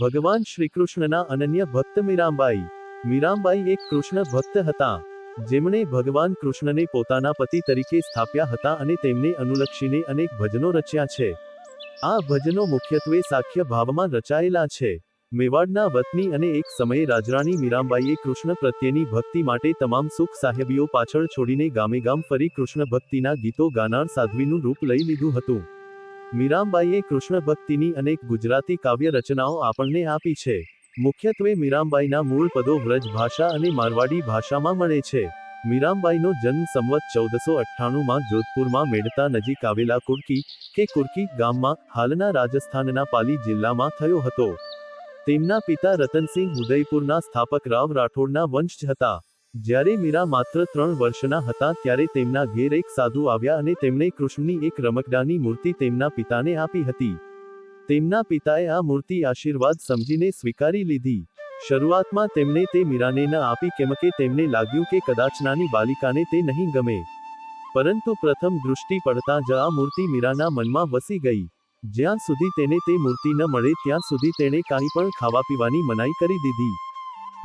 ભગવાન શ્રીકૃષ્ણના અનન્ય ભક્ત મીરાંબાઈ. મીરાંબાઈ એક કૃષ્ણ ભક્ત હતા. જેમણે ભગવાન કૃષ્ણને પોતાના પતિ તરીકે સ્થાપ્યા હતા અને તેમને અનુલક્ષીને અનેક ભજનો રચ્યા છે. આ ભજનો મુખ્યત્વે સાખ્ય ભાવમાં રચાયેલા છે. મેવાડના વતની અને એક સમયે રાજરાણી મીરાંબાઈએ કૃષ્ણ પ્રત્યેની ભક્તિ માટે તમામ સુખ સાહેબીઓ પાછળ છોડીને ગામે ગામ ફરી કૃષ્ણ ભક્તિના ગીતો ગાનાર સાધ્વીનું રૂપ લઈ લીધું હતું. મીરાંબાઈએ કૃષ્ણ ભક્તિની અનેક ગુજરાતી કાવ્ય રચનાઓ આપણને આપી છે. મુખ્યત્વે મીરાંબાઈના મૂળ પદો વ્રજ ભાષા અને મારવાડી ભાષામાં મળે છે. મીરાંબાઈનો જન્મ સંવત ચૌદસો અઠ્ઠાણુંમાં જોધપુરમાં મેડતા નજીક આવેલા કુર્કી કે કુર્કી ગામમાં હાલના રાજસ્થાનના પાલી જિલ્લામાં થયો હતો. તેમના પિતા રતનસિંહ ઉદયપુરના સ્થાપક રાવ રાઠોડના વંશજ હતા. જ્યારે મીરા માત્ર ત્રણ વર્ષના હતા ત્યારે તેમના ઘેર એક સાધુ આવ્યા અને તેમણે કૃષ્ણની એક રમકડાની મૂર્તિ તેમના પિતાને આપી હતી. તેમના પિતાએ આ મૂર્તિ આશીર્વાદ સમજીને સ્વીકારી લીધી. શરૂઆતમાં તેમણે તે મીરાને ન આપી કેમ કે તેમને લાગ્યું કે કદાચ નાની બાલિકાને તે નહીં ગમે. પરંતુ પ્રથમ દૃષ્ટિ પડતા જ આ મૂર્તિ મીરાના મનમાં વસી ગઈ. જ્યાં સુધી તેને તે મૂર્તિ ન મળે ત્યાં સુધી તેણે કાંઈ પણ ખાવા પીવાની મનાઈ કરી દીધી.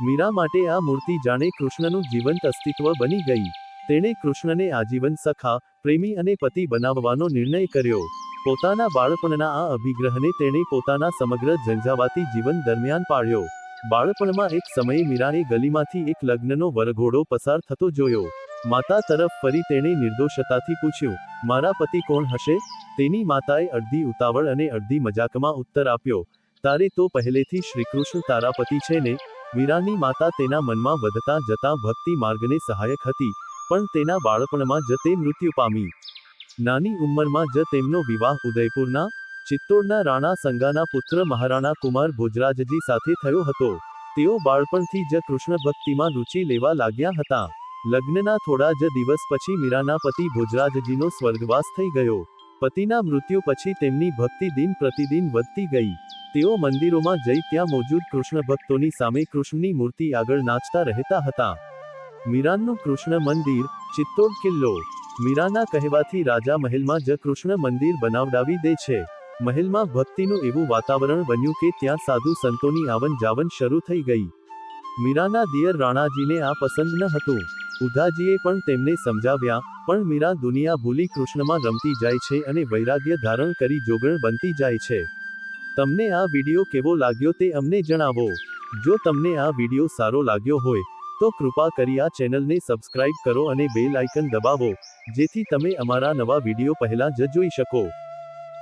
મીરા માટે આ મૂર્તિ જાણે કૃષ્ણનું જીવંત અસ્તિત્વ બની ગઈ. તેણે કૃષ્ણને આજીવન સખા, પ્રેમી અને પતિ બનાવવાનો નિર્ણય કર્યો. પોતાના બાળપણના આ અભિગ્રહને તેણે પોતાના સમગ્ર ઝંઝાવાતી જીવન દરમિયાન પાળ્યો. બાળપણમાં એક સમયે મીરાએ ગલીમાંથી એક લગ્નનો વરઘોડો પસાર થતો જોયો. માતા તરફ ફરી તેણે નિર્દોષતાથી પૂછ્યું, મારા પતિ કોણ હશે? તેની માતાએ અડધી ઉતાવળ અને અડધી મજાકમાં ઉત્તર આપ્યો, તારે તો પહેલેથી શ્રીકૃષ્ણ તારા પતિ છે ને? મીરાની માતા તેના મનમાં વધતા જતા ભક્તિ માર્ગને સહાયક હતી, પણ તેના બાળપણમાં જ તે મૃત્યુ પામી. નાની ઉંમરમાં જ તેમનો વિવાહ ઉદયપુરના, ચિત્તોડના રાણા સંગાના પુત્ર મહારાણા કુમાર ભોજરાજજી સાથે થયો હતો. તેઓ બાળપણથી જ કૃષ્ણ ભક્તિમાં રુચિ લેવા લાગ્યા હતા. લગ્નના થોડા જ દિવસ પછી મીરાના પતિ ભોજરાજજીનો સ્વર્ગવાસ થઈ ગયો. પતિના મૃત્યુ પછી તેમની ભક્તિ દિન પ્રતિદિન વધતી ગઈ. તેઓ મંદિરોમાં જઈ ત્યાં મોજૂદ કૃષ્ણ ભક્તોની સામે કૃષ્ણની મૂર્તિ આગળ નાચતા રહેતા હતા. મીરાનનું કૃષ્ણ મંદિર, ચિત્તોડ કિલ્લો. મીરાના કહેવાથી રાજા મહેલમાં જ કૃષ્ણ મંદિર બનાવડાવી દે છે. મહેલમાં ભક્તિનું એવું વાતાવરણ બન્યું કે ત્યાં સાધુ સંતોની આવન જાવન શરૂ થઈ ગઈ. મીરાના દિયર રાણાજીને આ પસંદ ન હતું. ઉધાજીએ પણ તેમને સમજાવ્યા, પણ મીરા દુનિયા ભૂલી કૃષ્ણમાં રમતી જાય છે અને વૈરાગ્ય ધારણ કરી જોગણ બનતી જાય છે. તમને આ વીડિયો કેવો લાગ્યો તે અમને જણાવો. જો તમને આ વીડિયો સારો લાગ્યો હોય, તો કૃપા કરી આ ચેનલને સબસ્ક્રાઇબ કરો અને બેલ આઇકન દબાવો, જેથી તમે અમારા નવા વીડિયો પહેલા જ જોઈ શકો.